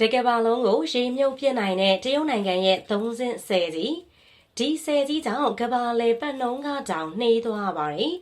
တကယ်ပါလုံးကိုရေမြုပ်ပြစ်နိုင်တဲ့တရုတ်နိုင်ငံရဲ့သုံးစင်းဆယ်ကြီးဒီဆယ်ကြီးကြောင့်ကဘာလေပတ်နှုံးကတောင်နှေးသွားပါတယ်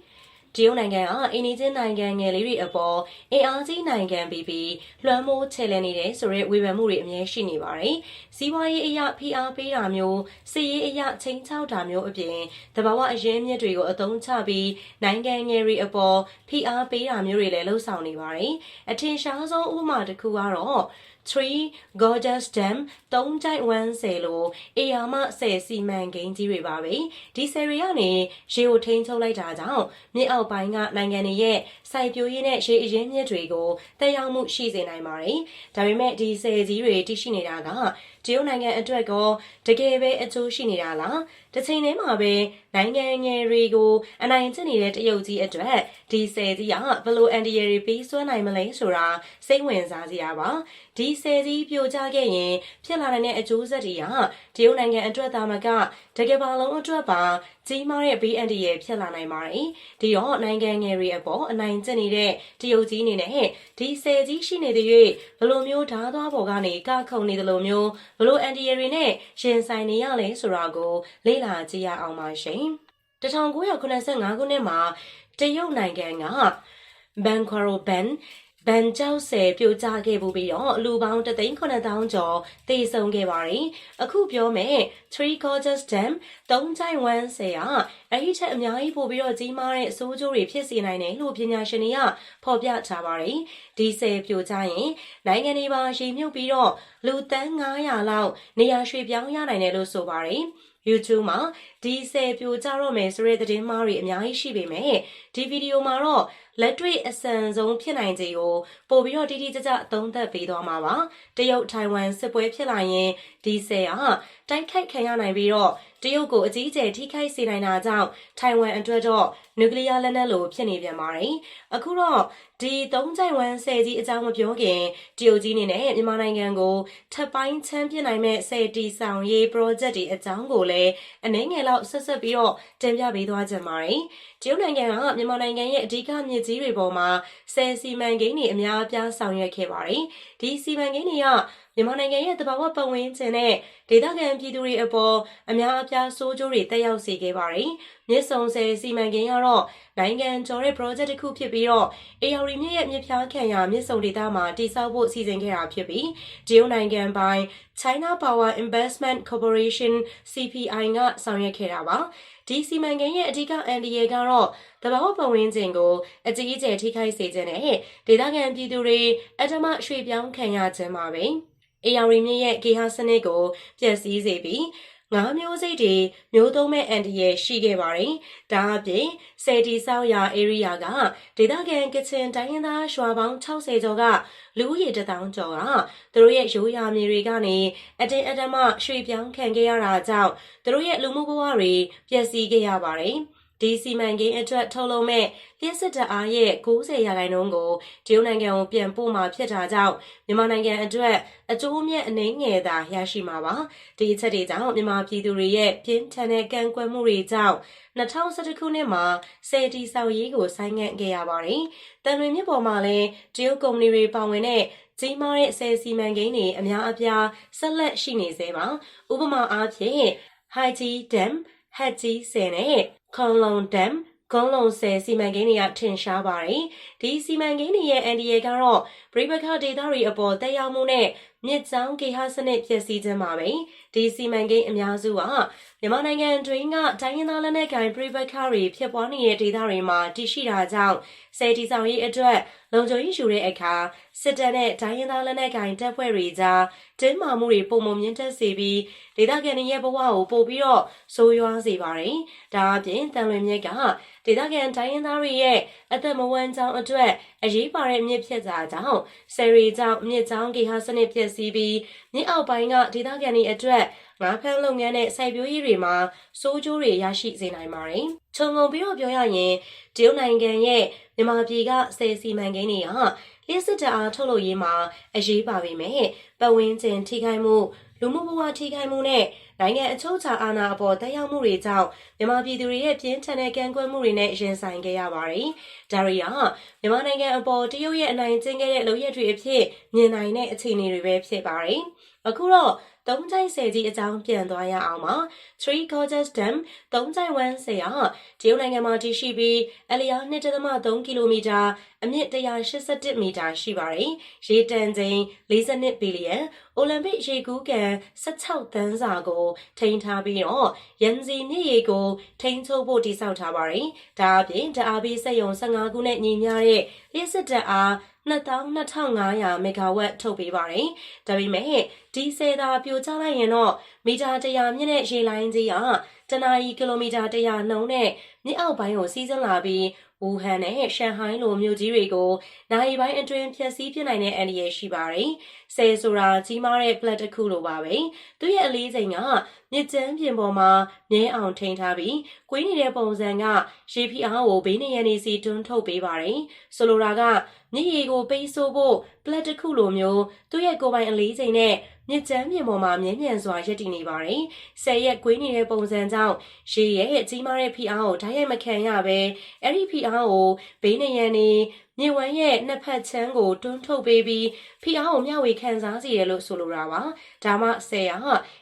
တရုတ်နိုင်ငံကအိန္ဒိချင်းနိုင်ငံငယ်လေးတွေအပေါ်အင်အားကြီးနိုင်ငံပြီးပြီးလွှမ်းမိုးချေလည်နေတဲ့ဆိုရဲဝေဖန်မှုတွေအများရှိနေပါတယ်။စီးပွားရေးအရာဖိအားပေးတာမျိုးစစ်ရေးအရာချိန်ချောက်တာမျိုးအပြင်တဘာဝအရင်းမြစ်တွေကိုအသုံးချပြီးနိုင်ငံငယ်တွေအပေါ်ဖိအားပေးတာမျိုးတွေလည်းလှုံ့ဆော်နေပါတယ်။အထင်ရှားဆုံးဥပမာတစ်ခုကတော့ 3 Gorgeous Dam 3ကြိုက်ဝမ်းဆယ်လိုအေယာမဆယ်စီမံကိန်းကြီးတွေပါပဲဒီဆယ်တွေကနေရေကိုထိန်းချုပ်လိုက်တာကြောင့်မြစ်အောက်ပိုင်းကနိုင်ငံတွေရဲ့စိုက်ပျိုးရေးနဲ့ရေအရင်းမြစ်တွေကိုတက်ရောက်မှုရှိစေနိုင်ပါတယ်ဒါပေမဲ့ဒီဆယ်ကြီးတွေတည်ရှိနေတာက တရုတ်နိုင်ငံအတွက်ကောတကယ်ပဲအကျိုးရှိနေတာလားတစ်ချိန်တည်းမှာပဲနိုင်ငံငယ်တွေကိုအနိုင်ကျင့်နေတဲ့တရုတ်ကြီးအတွက်ဒီဆယ်ကြီးကဘယ်လိုအန်ဒီရယ်ပေးစွမ်းနိုင်မလဲဆိုတာစိတ်ဝင်စားစရာပါဒီဆယ်ကြီးပြိုကျခဲ့ရင်ဖြစ်လာနိုင်တဲ့အကျိုးဆက်တွေကတရုတ်နိုင်ငံအတွက်သာမကတကယ်ပါလုံးအတွက်ပါကြီးမားတဲ့ဘေးအန္တရာယ်ဖြစ်လာနိုင်ပါတယ်ဒီတော့နိုင်ငံငယ်တွေအပေါ်အနိုင်ကျင့်နေတဲ့တရုတ်ကြီးအနေနဲ့ဒီဆယ်ကြီးရှိနေတဲ့၍ဘယ်လိုမျိုးဓားသွားပေါ်ကနေကခုန်နေတယ်လို့မျိုးဘလို့အန်တီရတွေနဲ့ရှင်ဆိုင်နေရလဲဆိုတာကိုလေ့လာကြည့်ရအောင်ပါရှင်1985ခုနှစ်မှာတရုတ်နိုင်ငံကဘန်ခွာရိုဘန် ဘန်ကျောက်ဆယ်ပြိုကျခဲ့မှုပြီးတော့လူပေါင်း3,900ကျော်သေဆုံးခဲ့ပါတယ်။အခုပြောမယ်3 Gorges Dam 3ချိုင်ဝမ်းဆယ်ကအဲ့ဒီချက်အများကြီးပို့ပြီးတော့ကြီးမားတဲ့အဆိုးကျိုးတွေဖြစ်စေနိုင်တယ်လို့ပညာရှင်တွေကဖော်ပြထားပါတယ်။ဒီဆယ်ပြိုကျရင်နိုင်ငံတွေပါရေမြုပ်ပြီးတော့လူတန်း900လောက်နေရာရွှေ့ပြောင်းရနိုင်တယ်လို့ဆိုပါတယ်။ YouTube မှာဒီဆယ်ပြိုကျတော့မယ်ဆိုတဲ့သတင်းမှားတွေအများကြီးရှိပေမဲ့ဒီဗီဒီယိုမှာတော့လက်တွေ့အဆန်ဆုံးဖြစ်နိုင်ခြေကိုပို့ပြီးတော့တိတိကျကျသုံးသပ်ပေးသွားမှာပါတရုတ်ထိုင်ဝမ်စစ်ပွဲဖြစ်လာရင်ဒီဆယ်ကတိုက်ခိုက်ခံရနိုင်ပြီးတော့တရုတ်ကိုအကြီးအကျယ်ထိခိုက်စေနိုင်တာကြောင့်ထိုင်ဝမ်အတွက်တော့နျူကလ িয়ার လက်နက်လိုဖြစ်နေပြန်ပါတယ်အခုတော့ ဒီသုံးကြိုင်ဝမ်ဆယ်ကြီးအကြောင်းမပြောခင်တရုတ်ကြီးအနေနဲ့မြန်မာနိုင်ငံကိုထပ်ပိုင်းချမ်းပြနိုင်မဲ့ဆယ်တီဆောင်ရေး project တွေအကြောင်းကိုလည်းအနည်းငယ်လောက်ဆက်ဆက်ပြီးတော့တင်ပြပေးသွားကြပါတယ်တရုတ်နိုင်ငံကမြန်မာနိုင်ငံရဲ့အဓိကမြစ်ကြီးတွေပေါ်မှာဆယ်စီမံကိန်းတွေအများအပြားဆောင်ရွက်ခဲ့ပါတယ်ဒီစီမံကိန်းတွေကမြန်မာနိုင်ငံရဲ့တဘာဝပတ်ဝန်းကျင်နဲ့ဒေသခံပြည်သူတွေအပေါ်အများအပြားဆိုးကျိုးတွေတက်ရောက်စေခဲ့ပါတယ်။ မြစ်ဆုံဆယ်စီမံကိန်းကတော့နိုင်ငံကျော်တဲ့ project တစ်ခုဖြစ်ပြီးတော့ AR မြစ်ရဲ့မြစ်ဖျားခံရာမြစ်ဆုံဒေသမှာတည်ဆောက်ဖို့စီစဉ်ခဲ့တာဖြစ်ပြီးတရုတ်နိုင်ငံပိုင် China Power Investment Corporation CPI ကဆောင်ရွက်ခဲ့တာပါ။ဒီစီမံကိန်းရဲ့အဓိကအန်ဒီယေကတော့တဘာဝပတ်ဝန်းကျင်ကိုအကြီးအကျယ်ထိခိုက်စေခြင်းနဲ့ဒေသခံပြည်သူတွေအထမရွှေ့ပြောင်းခံရခြင်းပါပဲ။ AR မြင့်ရဲ့ဂေဟာစနစ်ကိုပျက်စီးစေပြီး ငါးမျိုးစိတ်တွေမျိုးသုံးမဲ့အန်တီရဲ့ရှိခဲ့ပါတယ်။ဒါအပြင်ဆယ်တီဆောက်ရာ area ကဒေသခံကချင်တိုင်းရင်းသားရွာပေါင်း60ကျော်ကလူဦးရေတထောင်ကျော်ကသူတို့ရဲ့ရိုးရာမြေတွေကနေအတင်းအဓမ္မရွှေ့ပြောင်းခံခဲ့ရတာကြောင့်သူတို့ရဲ့လူမှုဘဝတွေပျက်စီးခဲ့ရပါတယ်။ ဒီစီမံကိန်းအတွက်ထုတ်လုပ်မဲ့လျှက်စစ်တပ်အားရဲ့90ရာခိုင်နှုန်းကိုတရုတ်နိုင်ငံကိုပြန်ပို့မှာဖြစ်တာကြောင့်မြန်မာနိုင်ငံအတွက်အကျိုးအမြတ်အနှိမ့်ငယ်သာရရှိမှာပါဒီအချက်တွေကြောင့်မြန်မာပြည်သူတွေရဲ့ပြင်းထန်တဲ့ကန့်ကွက်မှုတွေကြောင့်2011ခုနှစ်မှာစေတီဆောင်ရေးကိုဆိုင်းငံ့ခဲ့ရပါတယ်။တန်လွင်မြစ်ပေါ်မှာလည်းတရုတ်ကုမ္ပဏီတွေပါဝင်တဲ့ကြီးမားတဲ့ဆယ်စီမံကိန်းတွေအများအပြားဆက်လက်ရှိနေသေးပါ။ဥပမာအားဖြင့် Haiji Dam ဟက်ကြီးဆယ်နဲ့ ခွန်လုံဒမ်ကုန်းလုံးဆယ်စီမံကိန်းတွေကထင်ရှားပါတယ်။ဒီစီမံကိန်းတွေရဲ့အန်ဒီယေကတော့ပြိပခဒေသတွေအပေါ်တက်ရောက်မှုနဲ့မြစ်ချောင်းကေဟစနစ်ဖြစ်စည်းခြင်းပါပဲ။ဒီစီမံကိန်းအများစုကမြန်မာနိုင်ငံတွင်းကတိုင်းရင်းသားလက်နက်ကိုင်ပြိပခတွေဖြစ်ပွားနေတဲ့ဒေသတွေမှာတည်ရှိတာကြောင့်ဆယ်တီဆောင်ရေးအတွက်လုံခြုံရေးယူတဲ့အခါစစ်တပ်နဲ့တိုင်းရင်းသားလက်နက်ကိုင်တပ်ဖွဲ့တွေကြားတင်းမာမှုတွေပုံမမြင့်တက်စေပြီးဒေသခံတွေရဲ့ဘဝကိုပို့ပြီးတော့ဆိုးရွားစေပါတယ်။ဒါအပြင်တန်လွင်မြစ်ကဒေသခံတိုင်းရင်းသားတွေရဲ့အသက်မဝမ်းကြောင်းအတွက် အရေးပါတဲ့မြစ်ဖြစ်တာကြောင့်ဆယ်ရီကြောင့်မြစ်ကြောင်းကေဟာစနစ်ဖြစ်စီပြီးမြစ်အောက်ပိုင်းကဒေသခံတွေအတွက်ငါးဖမ်းလုပ်ငန်းနဲ့စိုက်ပျိုးရေးတွေမှာစိုးကျိုးတွေရရှိစေနိုင်ပါတယ်။ခြုံငုံပြီးတော့ပြောရရင်တရုတ်နိုင်ငံရဲ့မြန်မာပြည်ကဆယ်စီမံကိန်းတွေကလျှက်စစ်တအားထုတ်လုပ်ရေးမှာအရေးပါပေမဲ့ပတ်ဝန်းကျင်ထိခိုက်မှု လူမှုဘဝထိခိုက်မှုနဲ့နိုင်ငံအချို့ချာအာဏာအပေါ်တက်ရောက်မှုတွေကြောင့်မြန်မာပြည်သူတွေရဲ့ပြင်းထန်တဲ့ကန့်ကွက်မှုတွေနဲ့ရင်ဆိုင်ခဲ့ရပါတယ်။ဒါရီကမြန်မာနိုင်ငံအပေါ်တရုတ်ရဲ့အနိုင်ကျင့်ခဲ့တဲ့လုပ်ရက်တွေအဖြစ်မြင်နိုင်တဲ့အခြေအနေတွေပဲဖြစ်ပါတယ်။အခုတော့ သုံးချိုင်းဆယ်ကြီးအကြောင်းပြန်သွားရအောင်ပါ Three Gorges Dam သုံးချိုင်းဝမ်းဆယ်ကတရုတ်နိုင်ငံမှာတည်ရှိပြီးအလျား2.3ကီလိုမီတာအမြင့်181မီတာရှိပါတယ်။ရေတန်ချိန်42ဘီလီယံအိုလံပစ်ရေကူးကန်16တန်းစာကို ထိန်းထားပြီးတော့ရန်စီမြစ်ရေကိုထိန်းချုပ်ဖို့တည်ဆောက်ထားပါတယ်။ဒါအပြင်တအားပြီးစက်ရုံ15ခုနဲ့ညီမျှတဲ့လျှက်စစ်တပ်အား 22,500မီဂါဝတ်ထုတ်ပေးပါတယ်။ဒါပေမဲ့ဒီဆယ်သာပြိုကျလိုက်ရင်တော့မီတာ100မြင့်တဲ့ရေလိုင်းကြီးကတနာရီကီလိုမီတာ100နှုန်းနဲ့ မြစ်အောက်ပိုင်းကိုစီးဆင်းလာပြီးဝူဟန်နဲ့ရှန်ဟိုင်းလိုမြို့ကြီးတွေကိုနိုင်ပိုင်းအတွင်းဖျက်ဆီးပြစ်နိုင်တဲ့အန္တရာယ်ရှိပါတယ်။ဆယ်ဆိုတာကြီးမားတဲ့ plat တစ်ခုလိုပါပဲ။သူ့ရဲ့အလေးချိန်ကမြစ်ကျန်းပြင်ပေါ်မှာမြဲအောင်ထိန်းထားပြီးကွေးနေတဲ့ပုံစံကရေဖိအားကိုဘေးနေရနေစီတွန်းထုတ်ပေးပါတယ်။ဆိုလိုတာကမြစ်ရေကိုပိတ်ဆို့ဖို့ plat တစ်ခုလိုမျိုးသူ့ရဲ့ကိုယ်ပိုင်အလေးချိန်နဲ့မြစ်ကျန်းပြင်ပေါ်မှာမြဲမြံစွာရပ်တည်နေပါတယ်။ဆယ်ရက်ကွေးနေတဲ့ပုံစံကြောင့်ရေရဲ့ကြီးမားတဲ့ဖိအားကိုဓာတ်ရိုက်မခံရဘဲအဲ့ဒီဖိအားကိုဘေးနေရနေမြေဝမ်းရဲ့နှစ်ဖက်ချမ်းကိုတွန်းထုတ်ပေးပြီးဖိအားကိုမျှဝေခံစားစေတယ်လို့ဆိုလိုတာပါ။ဒါမှဆယ်ရ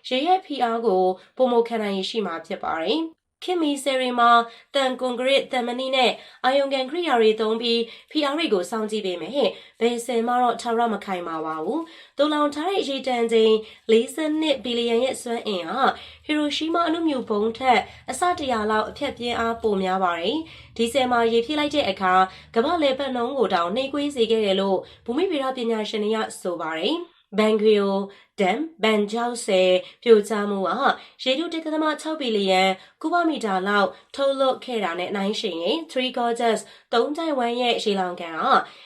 ရေရဲ့ဖိအားကိုပုံမခံနိုင်ရရှိမှာဖြစ်ပါတယ်။ ခင်မီဆယ်ရီမှာတန်ကွန်ကရစ်တမနီနဲ့အာယုံကန်ခရိယာတွေသုံးပြီးဖီအားတွေကိုစောင့်ကြည့်ပေးမယ်။ဘယ်ဆယ်မှတော့ထာဝရမခိုင်ပါပါဘူး။တူလောင်ထားတဲ့ရေတန်ချိန်42ဘီလီယံရဲ့စွမ်းအင်ဟာဟီရိုရှီးမားအနုမြူဘုံထက်အစတရာလောက်အဖြတ်ပြင်းအားပိုများပါတယ်။ဒီဆယ်မှာရေဖြည့်လိုက်တဲ့အခါကမ္ဘာလေပတ်နှုံးကိုတောင်နှိမ်ကွေးစေခဲ့တယ်လို့ဘူမိဗေဒပညာရှင်တွေကဆိုပါတယ်။ ဘန်ဂရီယိုဒမ်ဘန်ကျောက်ဆယ်ပြိုကျမှုကရေထု1.6ဘီလီယံကုဗမီတာလောက်ထုတ်လွှတ်ခဲ့တာနဲ့နိုင်ရှင်ရင်3 Gorges 3ကြိုင်ဝမ်းရဲ့ရေလောင်ကန်က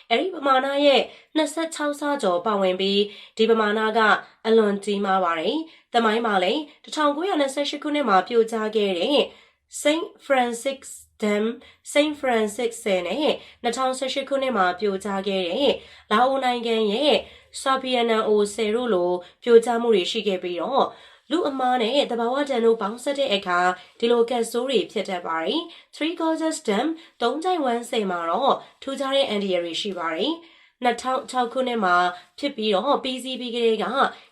အဲ့ဒီပမာဏရဲ့26ဆကျော်ပါဝင်ပြီးဒီပမာဏကအလွန်ကြီးမားပါတယ်။တမိုင်းမှာလည်း1928ခုနှစ်မှာပြိုကျခဲ့တဲ့ Saint Francis Dam Saint Francis ဆယ်နဲ့2018ခုနှစ်မှာပြိုကျခဲ့တဲ့လာအိုနိုင်ငံရဲ့ Sabiana O ဆယ်တို့လိုပြိုကျမှုတွေရှိခဲ့ပြီးတော့လူအမားနဲ့တဘာဝတန်တို့ပေါင်းဆက်တဲ့အခါဒီလိုကတ်ဆိုးတွေဖြစ်တတ်ပါတယ်။ Three Gorges Dam တုံးကြိုင်ဝမ်းစိန်မှာတော့ထူးခြားတဲ့အန်ဒီရတွေရှိပါတယ်။2006ခုနှစ်မှာဖြစ်ပြီးတော့ PCB ကလေးက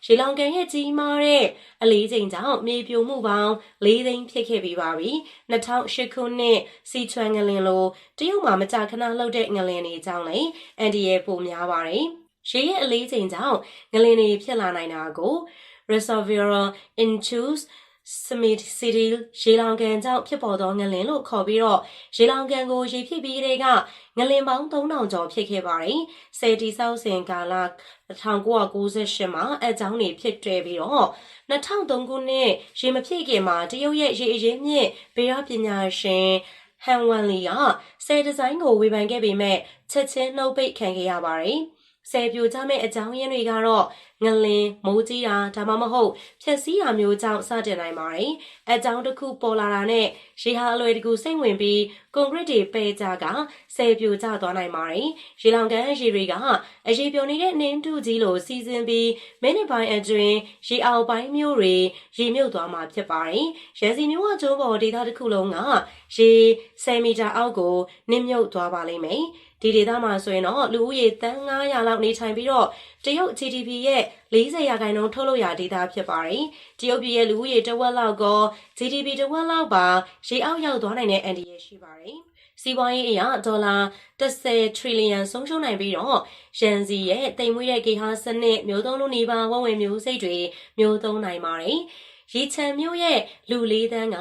ရေလောင်ကန်ရဲ့ကြီးမားတဲ့အလေးချိန်ကြောင့်မြေပြိုမှုပေါင်း၄သိန်းဖြစ်ခဲ့ပြီးပါပြီ2008ခုနှစ်စီချွမ်ငလင်လိုတရုတ်မှာမကြာခဏလှုပ်တဲ့ငလင်တွေကြောင့်လည်းအန်ဒီရဲ့ပုံများပါတယ် ရေရဲ့အလေးချိန်ကြောင့်ငလင်တွေဖြစ်လာနိုင်တာကို reservoir inchus Smith City ရေလောင်ကန်ကြောင့်ဖြစ်ပေါ်သောငလင်လို့ခေါ်ပြီးတော့ရေလောင်ကန်ကိုရေဖြည့်ပြီးတဲ့ကငလင်ပေါင်း3000ကျော်ဖြစ်ခဲ့ပါတယ်။ဆယ်တီဆောက်စဉ်ကာလ1998မှာအကြောင်းတွေဖြစ်တွေ့ပြီးတော့2003ခုနှစ်ရေမဖြည့်ခင်မှာတရုတ်ရဲ့ရေအရင်းမြစ်ဗေဒပညာရှင်ဟန်ဝမ်လီကဆယ်ဒီဇိုင်းကိုဝေဖန်ခဲ့ပေမဲ့ချက်ချင်းနှုတ်ပိတ်ခံခဲ့ရပါတယ်။ ဆယ်ပြိုကျမဲ့အကြောင်းရင်းတွေကတော့ငလင်မိုးကြီးတာဒါမှမဟုတ်ဖြက်စီးတာမျိုးကြောင့်စတင်နိုင်ပါတယ်။အကြောင်းတစ်ခုပေါ်လာတာနဲ့ရေဟာအလွယ်တကူစိတ်ဝင်ပြီးကွန်ကရစ်တွေပဲကြကဆယ်ပြိုကျသွားနိုင်ပါတယ်။ရေလောင်ကန်ရေတွေကအရေပြိုနေတဲ့နင်းတူကြီးလိုစီစဉ်ပြီးမိနစ်ပိုင်းအတွင်းရေအောက်ပိုင်းမျိုးတွေရေမြုပ်သွားမှာဖြစ်ပါတယ်။ရန်စီမျိုးဝကျိုးပေါ်ဒေသတစ်ခုလုံးကရေ10မီတာအောက်ကိုနစ်မြုပ်သွားပါလိမ့်မယ်။ ဒီဒေသမှာဆိုရင်တော့လူဦးရေတန်း900လောက်နေထိုင်ပြီးတော့တရုတ် GDP ရဲ့40ရာခိုင်နှုန်းထုတ်လုပ်ရာဒေသဖြစ်ပါတယ်။တရုတ်ပြည်ရဲ့လူဦးရေတဝက်လောက်က GDP တဝက်လောက်ပါရေအောက်ရောက်သွားနိုင်တဲ့အန်ဒီရရှိပါတယ်။စီးပွားရေးအရဒေါ်လာ10 trillion ဆုံးရှုံးနိုင်ပြီးတော့ရန်စီရဲ့တိမ်မွေးတဲ့ဂေဟာစနစ်မျိုးသုံးလုံးနေပါဝဝင်မျိုးစိတ်တွေမျိုးသုံးနိုင်ပါတယ်။ ရေချံမြို့ရဲ့လူ၄တန်းက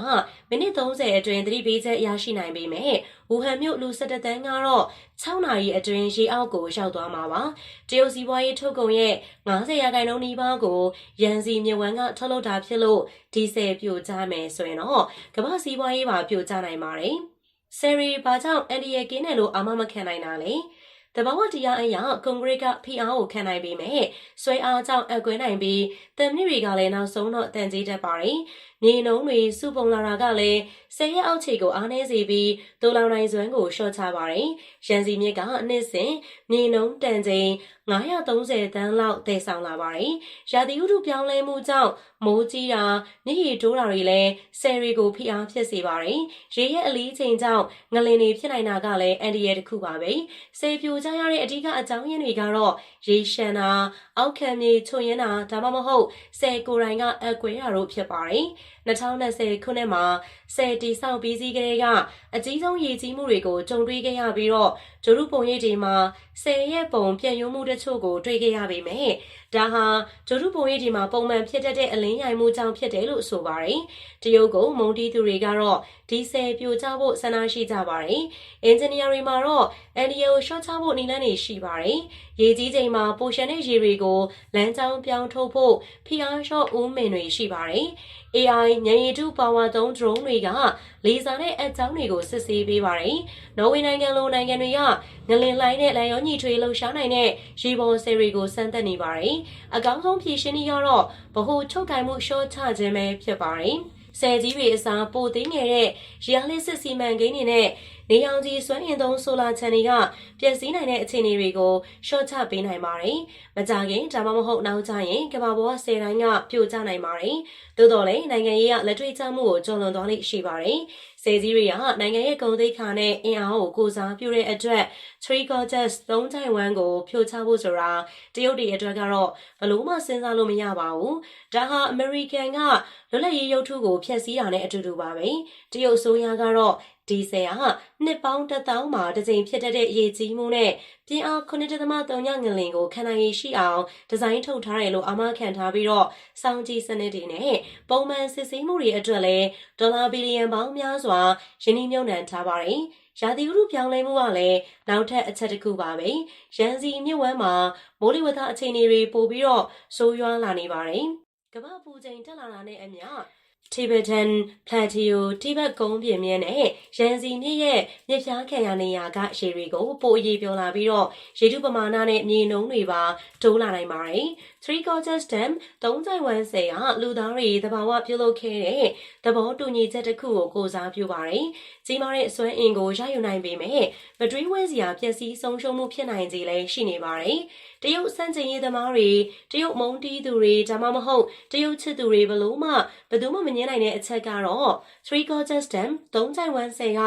မိနစ်30အတွင်းသတိပေးချက်ရရှိနိုင်ပေမဲ့ဝူဟန်မြို့လူ17တန်းကတော့6နာရီအတွင်းရေအောက်ကိုရောက်သွားမှာပါတရုတ်စီးပွားရေးထုတ်ကုန်ရဲ့90ရာခိုင်နှုန်းနီးပါးကိုရန်စီမြဝန်းကထုတ်လုပ်တာဖြစ်လို့ဒီဆယ်ပြိုကျမယ်ဆိုရင်တော့ကမ္ဘာစီးပွားရေးပါပြိုကျနိုင်ပါတယ်ဆယ်ရီဘာကြောင့်အန်ဒီရဲ့ကင်းတယ်လို့အာမမခံနိုင်တာလဲ တဘာဝတရားအရာကွန်ကရစ်ကဖိအားကိုခံနိုင်ပေမဲ့ဆွဲအားကြောင့်အကွဲနိုင်ပြီးတံမြစ်တွေကလည်းနောက်ဆုံးတော့တန်ကြေးတတ်ပါတယ်။ည မြေနှုံးတွေစုပုံလာတာကလည်းဆယ်ရက်အောက်ခြေကိုအားနည်းစေပြီးတိုးလောင်နိုင်စွမ်းကိုရှော့ချပါတယ်။ရန်စီမြစ်ကနှစ်စဉ်မြေနှုံးတန်ချိန်930တန်းလောက်တည်ဆောင်လာပါတယ်။ရာသီဥတုပြောင်းလဲမှုကြောင့်မိုးကြီးတာမြစ်ရေတိုးတာတွေလည်းဆယ်ရီကိုဖိအားဖြစ်စေပါတယ်။ရေရဲ့အလီးချိန်ကြောင့်ငလင်တွေဖြစ်နိုင်တာကလည်းအန်ဒီရဲ့တစ်ခုပါပဲ။ဆယ်ပြိုကျရတဲ့အဓိကအကြောင်းရင်းတွေကတော့ရေရှမ်းတာအောက်ခံမြေချွန်ရင်းတာဒါမှမဟုတ်ဆယ်ကိုယ်တိုင်ကအကွဲတာတို့ဖြစ်ပါတယ်။ 2020ခုနှစ်မှာဆယ်တီဆောက်ပြီးစီးကလေးကအကြီးဆုံးရေကြီးမှုတွေကိုကြုံတွေ့ခဲ့ရပြီးတော့ဂျိုရုပုံရိပ်တွေမှာဆယ်ရဲ့ပုံပြည့်ရုံမှုတချို့ကိုတွေ့ခဲ့ရပေမဲ့ဒါဟာဂျိုရုပုံရိပ်တွေမှာပုံမှန်ဖြစ်တတ်တဲ့အလင်းရိုင်မှုကြောင့်ဖြစ်တယ်လို့ဆိုပါတယ်။တရုတ်ကမုန်တီးသူတွေကတော့ဒီဆယ်ပြိုကျဖို့ဆန္ဒရှိကြပါတယ်။အင်ဂျင်နီယာတွေမှာတော့အန်ဒီယိုရှော့ချဖို့နည်းလမ်းတွေရှိပါတယ်။ရေကြီးချိန်မှာပိုရှန်တဲ့ရေတွေကိုလမ်းကြောင်းပြောင်းထုတ်ဖို့ဖိအားလျှော့ဦးမင်တွေရှိပါတယ်။ AI ညံရည်တုပါဝါသုံး drone တွေကလေဆာနဲ့အကြောင်းတွေကိုစစ်ဆေးပေးပါတယ်။နော်ဝေနိုင်ငံလိုနိုင်ငံတွေကငလင်လှိုင်းနဲ့လန်ရောညီထွေလှုပ်ရှားနိုင်တဲ့ရေပေါ်ဆယ်တွေကိုစမ်းသပ်နေပါတယ်။အကောင်းဆုံးဖြည့်ရှင်းနည်းကတော့ဗဟိုချုပ်ကိုင်မှုရှော့ချခြင်းပဲဖြစ်ပါတယ်။ ဆယ်ကြီးတွေအစားပိုသိငယ်တဲ့ရီယာလစ်စစ်စီမံကိန်းတွေနဲ့နေအောင်ကြီးစွမ်းအင်သုံးဆိုလာချန်တွေကပျက်စီးနိုင်တဲ့အခြေအနေတွေကိုရှော့ချပေးနိုင်ပါတယ်။မကြခင်ဒါမှမဟုတ်နောက်ကျရင်ကမ္ဘာပေါ်ကဆယ်တိုင်းကပြိုကျနိုင်ပါတယ်။သို့တော်လည်းနိုင်ငံရေးကလက်တွေ့ကျမှုကိုကျော်လွန်သွားလိမ့်ရှိပါတယ်။ ဆယ်ကြီးတွေကနိုင်ငံရဲ့ဂုဏ်သိက္ခာနဲ့အင်အားကိုကိုစားပြုတဲ့အတွက် Three Gorges သုံးချိုင်ဝမ်ကိုဖြိုချဖို့ဆိုတာတရုတ်တွေအတွက်ကတော့ဘလို့မှစဉ်းစားလို့မရပါဘူး။ဒါဟာ American ကလွတ်လပ်ရေးရုပ်ထုကိုဖျက်ဆီးတာနဲ့အတူတူပါပဲ။တရုတ်အစိုးရကတော့ ဒီဆယ်ဟာနှစ်ပေါင်းတစ်သောင်းမှာတစ်ကြိမ်ဖြစ်တတ်တဲ့ရေကြီးမှုနဲ့ပြင်းအား9.3ညငလင်ကိုခံနိုင်ရရှိအောင်ဒီဇိုင်းထုတ်ထားတယ်လို့အာမခံထားပြီးတော့စောင့်ကြည့်စနစ်တွေနဲ့ပုံမှန်စစ်ဆေးမှုတွေအတွက်လည်းဒေါ်လာဘီလီယံပေါင်းများစွာယင်းနှိမ့်မြုံနှံထားပါတယ်။ရာသီဥတုပြောင်းလဲမှုကလည်းနောက်ထပ်အချက်တစ်ခုပါပဲ။ရန်စီမြစ်ဝမ်းမှာမိုးလေဝသအခြေအနေတွေပိုပြီးတော့ဆိုးရွားလာနေပါတယ်။ကမ္ဘာပူချိန်တက်လာတာနဲ့အမျှ Tibetan Plateau တိဘက်ကုန်းပြင်မြဲနဲ့ရန်စီမြစ်ရဲ့မြစ်ဖျားခံရနေရာကရေတွေကိုပိုအရေးပြောလာပြီးတော့ရေထုပမာဏနဲ့မြေနှုံးတွေပါတိုးလာနိုင်ပါတယ်။ Three Gorges Dam 3.1ဆယ်ကလူသားတွေတဘာဝပြုလုပ်ခဲ့တဲ့သဘောတူညီချက်တစ်ခုကိုကိုစားပြုပါတယ်။ကြီးမားတဲ့အစွမ်းအင်ကိုရယူနိုင်ပေမဲ့မတွေးဝဲစရာပျက်စီးဆုံးရှုံးမှုဖြစ်နိုင်ခြင်းလည်းရှိနေပါတယ်။တရုတ်စန့်ကျင်ရေးသမားတွေတရုတ်မုန်းတီးသူတွေဒါမှမဟုတ်တရုတ်ချစ်သူတွေဘလို့မှဘယ်သူမှမငြင်းနိုင်တဲ့အချက်ကတော့ Three Gorges Dam 3.1ဆယ်က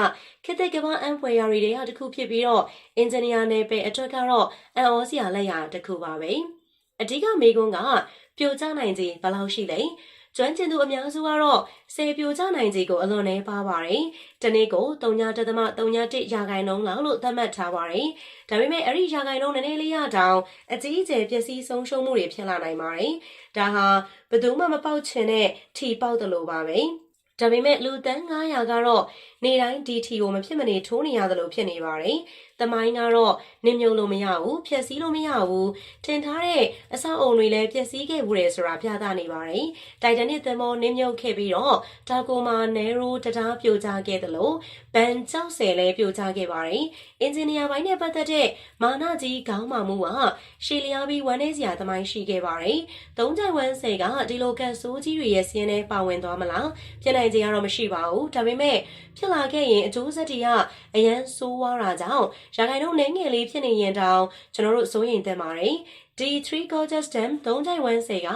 ခေတ်သစ်ကမ္ဘာအံဖွယ်ရာတွေတွေကတစ်ခုဖြစ်ပြီးတော့အင်ဂျင်နီယာနယ်ပယ်အတွက်ကတော့အံ့ဩစရာလက်ရာတစ်ခုပါပဲ။ အဓိကမေကွန်းကပြိုကျနိုင်ခြင်းဘယ်လောက်ရှိလဲကျွမ်းကျင်သူအများစုကတော့ဆယ်ပြိုကျနိုင်ခြင်းကိုအလွန်နှဲပါပါတယ်။တနေ့ကို3.3.3ရာခိုင်နှုန်းလောက်လို့သတ်မှတ်ထားပါတယ်။ဒါပေမဲ့အဲ့ဒီရာခိုင်နှုန်းနည်းနည်းလေးရတောင်အကြီးအကျယ်ပျက်စီးဆုံးရှုံးမှုတွေဖြစ်လာနိုင်ပါတယ်။ဒါဟာဘယ်သူမှမပေါက်ချင်တဲ့ထီပေါက်တယ်လို့ပါပဲ။ဒါပေမဲ့လူတန်း900ကတော့နေတိုင်းဒီထီကိုမဖြစ်မနေထိုးနေရတယ်လို့ဖြစ်နေပါတယ်။တမိုင်းကတော့နင်းမြုံလို့မရဘူးဖျက်ဆီးလို့မရဘူးထင်ထားတဲ့အဆောက်အုံတွေလည်းပျက်စီးခဲ့မှုတယ်ဆိုတာပြသနေပါတယ်။တိုင်တန်နစ်သင်္ဘောနင်းမြုပ်ခဲ့ပြီးတော့တာကိုမာနဲရိုးတရားပြိုကျခဲ့တယ်လို့ဘန်ကျောက်ဆယ်လည်းပြိုကျခဲ့ပါတယ်။အင်ဂျင်နီယာပိုင်းနဲ့ပတ်သက်တဲ့မာနကြီးခေါင်းမာမှုကရှေလျားပြီးဝမ်းနေစရာသမိုင်းရှိခဲ့ပါတယ်။သုံးကြိုင်ဝမ်းဆယ်ကဒီလိုကတ်ဆိုးကြီးတွေရဲ့စီးရင်ထဲပါဝင်သွားမလား။ဖြစ်နိုင်ခြင်းကတော့မရှိပါဘူး။ဒါပေမဲ့ဖြစ်လာခဲ့ရင်အကျိုးဆက်တွေကအရန်ဆိုးဝါးတာကြောင့်ရာခိုင်နှုန်းနည်းငယ်လေးဖြစ်နေရင်တောင်ကျွန်တော်တို့စိုးရိမ်သင့်ပါတယ်။ D3 Gorgeous Dam 3.1ဆယ်က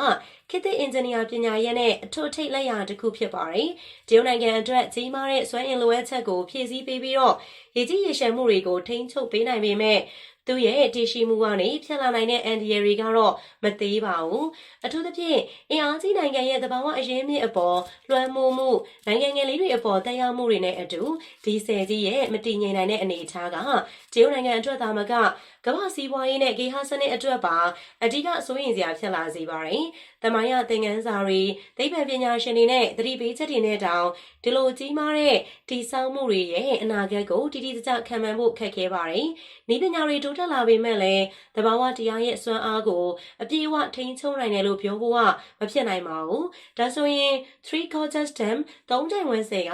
ခေတ်သစ်အင်ဂျင်နီယာပညာရပ်နဲ့အထွတ်ထိပ်လက်ရာတစ်ခုဖြစ်ပါတယ်။တရုတ်နိုင်ငံအတွက်ကြီးမားတဲ့စွမ်းအင်လိုအပ်ချက်ကိုဖြည့်ဆည်းပေးပြီးတော့ရေကြီးရေရှမ်းမှုတွေကိုထိန်းချုပ်ပေးနိုင်ပေမဲ့ သူရဲ့တည်ရှိမှုကနေဖြစ်လာနိုင်တဲ့အန်ဒီရတွေကတော့မသေးပါဘူးအထူးသဖြင့်အင်အားကြီးနိုင်ငံရဲ့သဘာဝအရင်းမြစ်အပေါ်လွှမ်းမိုးမှုနိုင်ငံငယ်လေးတွေအပေါ်တရားမှုတွေနဲ့အတူဒီဆယ်ကြီးရဲ့မတည်ငြိမ်နိုင်တဲ့အနေအထားကတရုတ်နိုင်ငံအတွက်သာမကကမ္ဘာစီးပွားရေးနဲ့ဂေဟာစနစ်အတွက်ပါအဓိကအစိုးရင်စရာဖြစ်လာစေပါတယ်။တမိုင်းရသင်ခန်းစာတွေသိပ္ပံပညာရှင်တွေနဲ့သတိပေးချက်တွေနဲ့တောင်ဒီလိုကြီးမားတဲ့တည်ဆောက်မှုတွေရဲ့အနာဂတ်ကိုတည်တည်ကြကြခံမှန်းဖို့ခက်ခဲပါတယ်။ဤပညာတွေတိုးတိုးတက်လာပေမဲ့လည်းတဘာဝတရားရဲ့စွမ်းအားကိုအပြည့်အဝထိန်းချုပ်နိုင်တယ်လို့ပြောဖို့ကမဖြစ်နိုင်ပါဘူးဒါဆိုရင် three gorgeous dam သုံးချိန်ဝင်စေက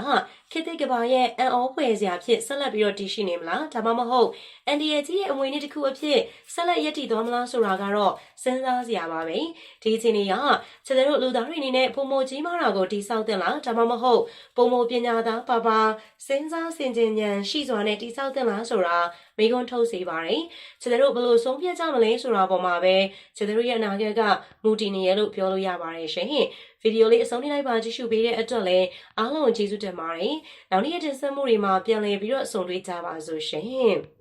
ခေတ်သစ်ကဘာရဲ့အန်အောဖွယ်စရာဖြစ်ဆက်လက်ပြီးတော့တည်ရှိနေမလားဒါမှမဟုတ်အန်ဒီရဲ့ကြီးရဲ့အမွေနေ့တစ်ခုအဖြစ်ဆက်လက်ရည်တည်သွားမလားဆိုတာကတော့စဉ်းစားစရာပါပဲဒီအချိန်တွေကခြေတို့လူသားတွေအနေနဲ့ပုံမကြီးမားတာကိုတိဆောက်တဲ့လားဒါမှမဟုတ်ပုံမပညာသားပါပါစဉ်းစားဆင်ခြင်ဉာဏ်ရှိစွာနဲ့တိဆောက်တဲ့လားဆိုတာမိကွန်းထုတ်စေပါတယ်ခြေတို့ဘယ်လိုဆုံးဖြတ်ကြမလဲဆိုတာပေါ်မှာပဲခြေတို့ရဲ့အနာဂတ်ကမူတည်နေရလို့ပြောလို့ရပါတယ်ရှင် ဗီဒီယိုလေးအဆုံးထိလိုက်ပါကြည့်ရှုပေးတဲ့အတွက်လည်းအားလုံးကျေးဇူးတင်ပါတယ်နောက်နေ့ရက်တင်ဆက်မှုတွေမှာပြန်လည်ပြီးတော့ဆုံတွေ့ကြပါစို့ရှင်